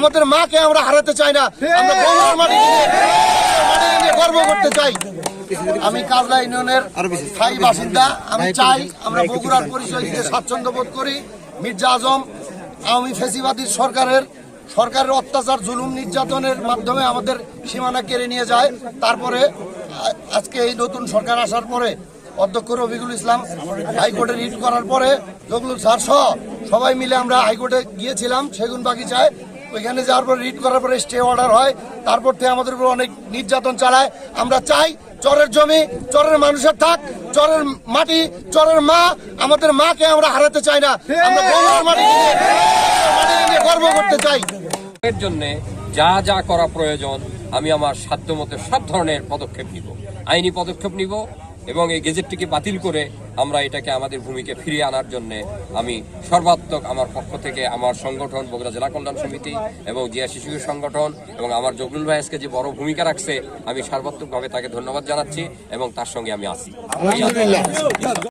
আমাদের মাকে আমরা হারাতে চাই না। আমরা নিয়ে গর্ব করতে চাই। আমি কাজলা ইউনিয়নের স্থায়ী বাসিন্দা। আমি চাই আমরা বগুড়ার পরিচয় দিতে স্বাচ্ছন্দ্য বোধ করি। মির্জা আজম আওয়ামী ফেসিবাদী সরকারের সরকারের অত্যাচার জুলুম নির্যাতনের মাধ্যমে আমাদের সীমানা কেড়ে নিয়ে যায়। তারপরে আজকে এই নতুন সরকার আসার পরে অধ্যক্ষ রবিকুল ইসলাম হাইকোর্টে রিট করার পরে জগলুল স্যার সহ সবাই মিলে আমরা হাইকোর্টে গিয়েছিলাম সেগুন বাগিচায় ওইখানে যাওয়ার পর রিট করার পরে স্টে অর্ডার হয়। তারপর থেকে আমাদের উপর অনেক নির্যাতন চালায়। আমরা চাই চরের জমি, চরের মানুষের থাক, চরের মাটি, চরের মা, আমাদের মাকে আমরা হারাতে চাই না। আমরা মাটি গর্ব করতে চাই। এর জন্য যা যা করা প্রয়োজন, আমি আমার সাধ্যমতো সব ধরনের পদক্ষেপ নিব। আইনি পদক্ষেপ নিব এবং এই গেজেটটিকে বাতিল করে আমরা এটাকে আমাদের ভূমিকে ফিরিয়ে আনার জন্য আমি সর্বাত্মক আমার পক্ষ থেকে আমার সংগঠন, বগুড়া জেলা কল্যাণ সমিতি এবং জিয়া শিশু সংগঠন এবং আমার জগলুল ভাইসকে যে বড় ভূমিকা রাখছে, আমি সর্বাত্মকভাবে তাকে ধন্যবাদ জানাচ্ছি এবং তার সঙ্গে আমি আছি।